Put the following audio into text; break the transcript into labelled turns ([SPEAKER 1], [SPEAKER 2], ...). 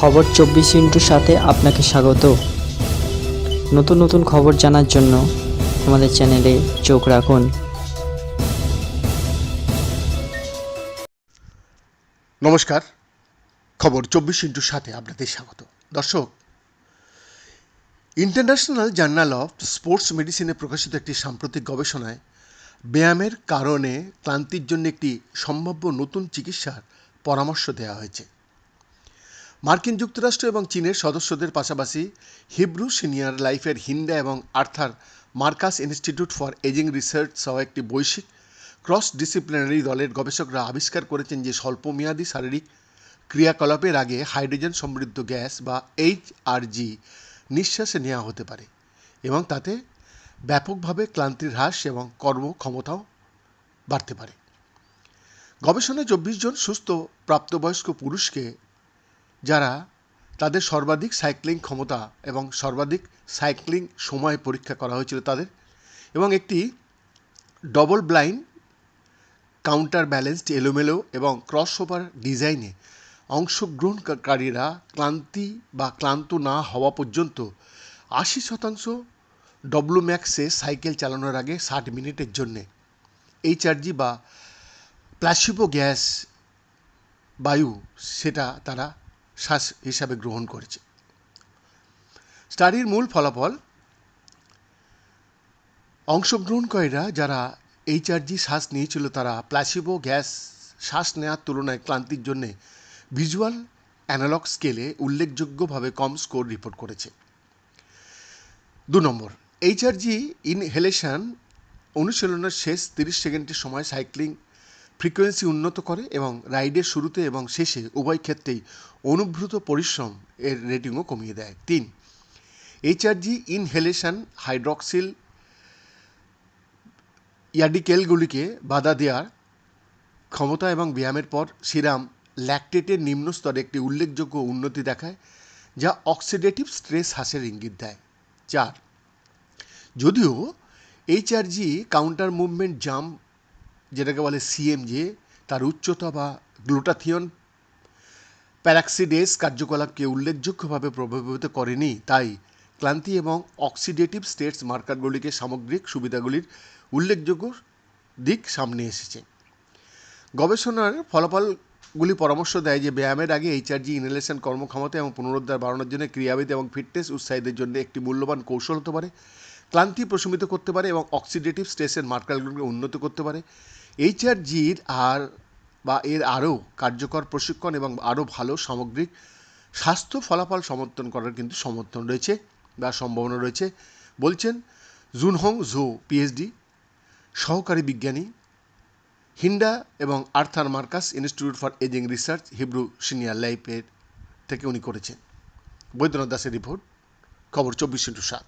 [SPEAKER 1] খবর চব্বিশ ইন্টুর সাথে আপনাকে স্বাগত। নতুন নতুন খবর জানার জন্য আমাদের চ্যানেলে চোখ রাখুন।
[SPEAKER 2] নমস্কার। খবর চব্বিশ ইন্টুর সাথে আপনাদের স্বাগত। দর্শক, ইন্টারন্যাশনাল জার্নাল অফ স্পোর্টস মেডিসিনে প্রকাশিত একটি সাম্প্রতিক গবেষণায় ব্যায়ামের কারণে ক্লান্তির জন্য একটি সম্ভাব্য নতুন চিকিৎসার পরামর্শ দেওয়া হয়েছে। মার্কিন যুক্তরাষ্ট্র এবং চীনের সদস্যদের পাশাপাশি হিব্রু সিনিয়র লাইফের হিন্ডা এবং Arthur Marcus institute for aging research সহ একটি বৈশ্বিক ক্রস ডিসিপ্লিনারি দলের গবেষকরা আবিষ্কার করেছেন যে স্বল্পমেয়াদী শারীরিক ক্রিয়াকলাপের আগে হাইড্রোজেন সমৃদ্ধ গ্যাস বা এইচ আর জি নিঃশ্বাসে নেওয়া হতে পারে এবং তাতে ব্যাপকভাবে ক্লান্তির হ্রাস এবং কর্মক্ষমতাও বাড়তে পারে। গবেষণায় চব্বিশ জন সুস্থ প্রাপ্তবয়স্ক পুরুষকে যারা তাদের সর্বাধিক সাইক্লিং ক্ষমতা এবং সর্বাধিক সাইক্লিং সময় পরীক্ষা করা হয়েছিল তাদের এবং একটি ডবল ব্লাইন্ড কাউন্টার ব্যালেন্সড এলোমেলো এবং ক্রস ওভার ডিজাইনে অংশগ্রহণকারীরা ক্লান্তি বা ক্লান্ত না হওয়া পর্যন্ত আশি শতাংশ ডব্লু ম্যাক্সে সাইকেল চালানোর আগে ষাট মিনিটের জন্যে এইচআরজি বা প্লাসিবো গ্যাস বায়ু সেটা তারা শ্বাস হিসাবে গ্রহণ করেছে। স্টাডির মূল ফলাফল, অংশগ্রহণকারীরা যারা এইচআরজি শ্বাস নিয়েছিল তারা প্লাসিবো গ্যাস শ্বাস নেওয়ার তুলনায় ক্লান্তির জন্য ভিজুয়াল অ্যানালগ স্কেলে উল্লেখযোগ্যভাবে কম স্কোর রিপোর্ট করেছে। দু নম্বর, এইচআরজি ইনহেলেশন অনুশীলনের শেষ তিরিশ সেকেন্ডের সময় সাইক্লিং ফ্রিকোয়েন্সি উন্নত করে এবং রাইডের শুরুতে এবং শেষে উভয় ক্ষেত্রেই অনুভূত পরিশ্রম এর রেটিংও কমিয়ে দেয়। তিন এইচআরজি ইনহেলেশন হাইড্রক্সিল ইয়াডিকেলগুলিকে বাধা দেওয়ার ক্ষমতা এবং ব্যায়ামের পর সিরাম ল্যাকটেটের নিম্ন স্তরে একটি উল্লেখযোগ্য উন্নতি দেখায়, যা অক্সিডেটিভ স্ট্রেস হ্রাসের ইঙ্গিত দেয়। চার, যদিও এইচআরজি কাউন্টার মুভমেন্ট জাম্প যেটাকে বলে সিএমজে তার উচ্চতা বা গ্লুটাথিয়ন প্যারাক্সিডেস কার্যকলাপকে উল্লেখযোগ্যভাবে প্রভাবিত করেনি, তাই ক্লান্তি এবং অক্সিডেটিভ স্টেটস মার্কারগুলিকে সামগ্রিক সুবিধাগুলির উল্লেখযোগ্য দিক সামনে এসেছে। গবেষণার ফলাফলগুলি পরামর্শ দেয় যে ব্যায়ামের আগে এইচআরজি ইনহেলেশন কর্মক্ষমতা এবং পুনরুদ্ধার বাড়ানোর জন্য ক্রিয়াবিদ এবং ফিটনেস উৎসাহীদের জন্য একটি মূল্যবান কৌশল হতে পারে। ক্লান্তি প্রশমিত করতে পারে এবং অক্সিডেটিভ স্ট্রেসের মার্কারগুলিকে উন্নত করতে পারে। এইচআরজির আর বা এর আরও কার্যকর প্রশিক্ষণ এবং আরও ভালো সামগ্রিক স্বাস্থ্য ফলাফল সমর্থন করার কিন্তু সমর্থন রয়েছে বা সম্ভাবনা রয়েছে। বলছেন জুনহং জো, পিএইচডি, সহকারী বিজ্ঞানী, হিন্ডা এবং Arthur Marcus institute for aging research, Hebrew senior লাইফের থেকে উনি করেছেন। বৈদ্যনাথ দাসের রিপোর্ট, খবর চব্বিশ ইন্টু সাত।